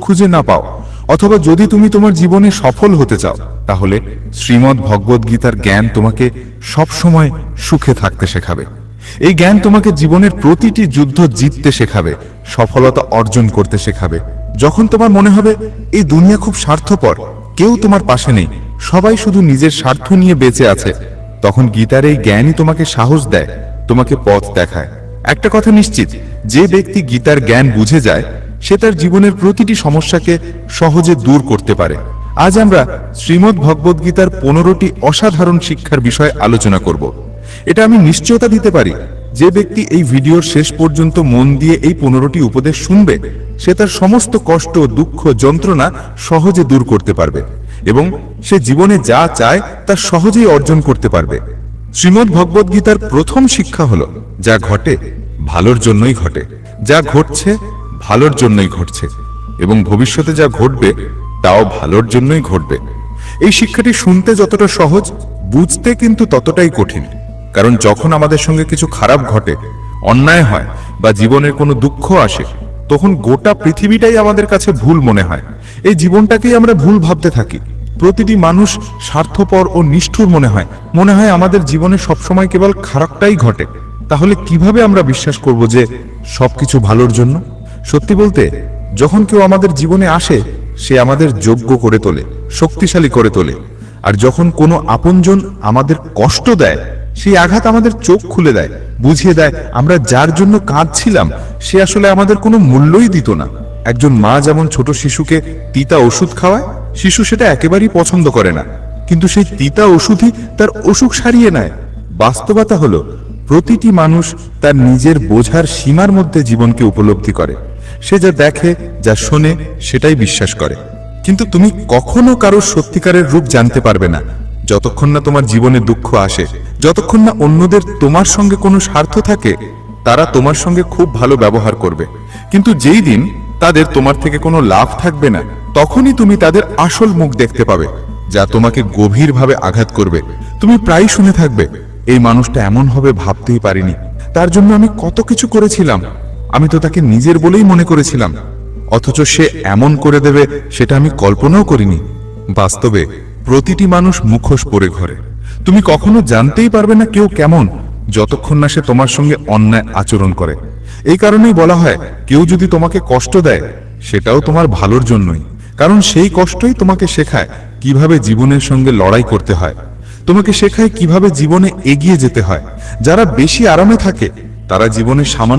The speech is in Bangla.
খুঁজে না পাও। অথবা যদি তুমি তোমার জীবনে সফল হতে চাও, তাহলে শ্রীমদ ভগবদ গীতার জ্ঞান তোমাকে সবসময় সুখে থাকতে শেখাবে। এই জ্ঞান তোমাকে জীবনের প্রতিটি যুদ্ধ জিততে শেখাবে, সফলতা অর্জন করতে শেখাবে। যখন তোমার মনে হবে, এই দুনিয়া খুব স্বার্থপর, কেউ তোমার পাশে নেই, সবাই শুধু নিজের স্বার্থ নিয়ে বেঁচে আছে, তখন গীতার এই জ্ঞানই তোমাকে সাহস দেয়, তোমাকে পথ দেখায়। একটা কথা নিশ্চিত, যে ব্যক্তি গীতার জ্ঞান বুঝে যায় সে তার জীবনের প্রতিটি সমস্যাকে সহজে দূর করতে পারে। আজ আমরা শ্রীমদ্ ভগবদ গীতার পনেরোটি অসাধারণ শিক্ষার বিষয়ে আলোচনা করব। এটা আমি নিশ্চয়তা দিতে পারি, যে ব্যক্তি এই ভিডিওর শেষ পর্যন্ত মন দিয়ে এই পনেরোটি উপদেশ শুনবে, সে তার সমস্ত কষ্ট, দুঃখ, যন্ত্রণা সহজে দূর করতে পারবে এবং সে জীবনে যা চায় তা সহজেই অর্জন করতে পারবে। শ্রীমদ্ ভগবদ গীতার প্রথম শিক্ষা হলো, যা ঘটে, ভালোর জন্যই ঘটে। যা ঘটছে ভালোর জন্যই ঘটছে এবং ভবিষ্যতে যা ঘটবে, তাও ভালোর জন্যই ঘটবে। এই শিক্ষাটি শুনতে যতটা সহজ, বুঝতে কিন্তু ততটাই কঠিন। কারণ যখন আমাদের সঙ্গে কিছু খারাপ ঘটে, অন্যায় হয় বা জীবনের কোনো দুঃখ আসে, তখন গোটা পৃথিবীটাই আমাদের কাছে ভুল মনে হয়। এই জীবনটাকেই আমরা ভুল ভাবতে থাকি। প্রতিটি মানুষ স্বার্থপর ও নিষ্ঠুর মনে হয়। মনে হয় আমাদের জীবনে সবসময় কেবল খারাপটাই ঘটে। তাহলে কীভাবে আমরা বিশ্বাস করব যে সবকিছু ভালোর জন্য? সত্যি বলতে, যখন কেউ আমাদের জীবনে আসে, সে আমাদের যোগ্য করে তোলে, শক্তিশালী করে তোলে। আর যখন কোনো আপনজন আমাদের কষ্ট দেয়, সেই আঘাত আমাদের চোখ খুলে দেয়, বুঝিয়ে দেয়, আমরা যার জন্য কাঁদছিলাম, সে আসলে আমাদের কোনো মূল্যই দিত না। একজন মা যেমন ছোট শিশুকে তিতা ওষুধ খাওয়ায়, শিশু সেটা একেবারেই পছন্দ করে না। কিন্তু সেই তিতা ওষুধই তার অসুখ সারিয়ে নেয়। বাস্তবতা হলো প্রতিটি মানুষ তার নিজের বোঝার সীমার মধ্যে জীবনকে উপলব্ধি করে। সে যা দেখে, যা শোনে, সেটাই বিশ্বাস করে। কিন্তু তুমি কখনো কারোর সত্যিকারের রূপ জানতে পারবে না। যতক্ষণ না তোমার জীবনে দুঃখ আসে, যতক্ষণ না অন্যদের তোমার সঙ্গে কোনো স্বার্থ থাকে, তারা তোমার সঙ্গে খুব ভালো ব্যবহার করবে। কিন্তু যেই দিন তাদের তোমার থেকে কোনো লাভ থাকবে না, তখনই তুমি তাদের আসল মুখ দেখতে পাবে, যা তোমাকে গভীরভাবে আঘাত করবে। তুমি প্রায় শুনে থাকবে এই মানুষটা এমন হবে ভাবতেই পারিনি। তার জন্য আমি কত কিছু করেছিলাম, আমি তো তাকে নিজের বলেই মনে করেছিলাম। অথচ সে এমন করে দেবে, সেটা আমি কল্পনাও করিনি। বাস্তবে প্রতিটি মানুষ মুখোশ পরে ঘরে। তুমি কখনো জানতেই পারবে না কেউ কেমন, যতক্ষণ না সে তোমার সঙ্গে অন্যায় আচরণ করে। এই কারণেই বলা হয়, কেউ যদি তোমাকে কষ্ট দেয়, সেটাও তোমার ভালোর জন্যই। কারণ সেই কষ্টই তোমাকে শেখায় কীভাবে জীবনের সঙ্গে লড়াই করতে হয়। তোমাকে শেখায় কীভাবে জীবনে এগিয়ে যেতে হয়। যারা বেশি আরামে থাকে তারা জীবনে সামান্য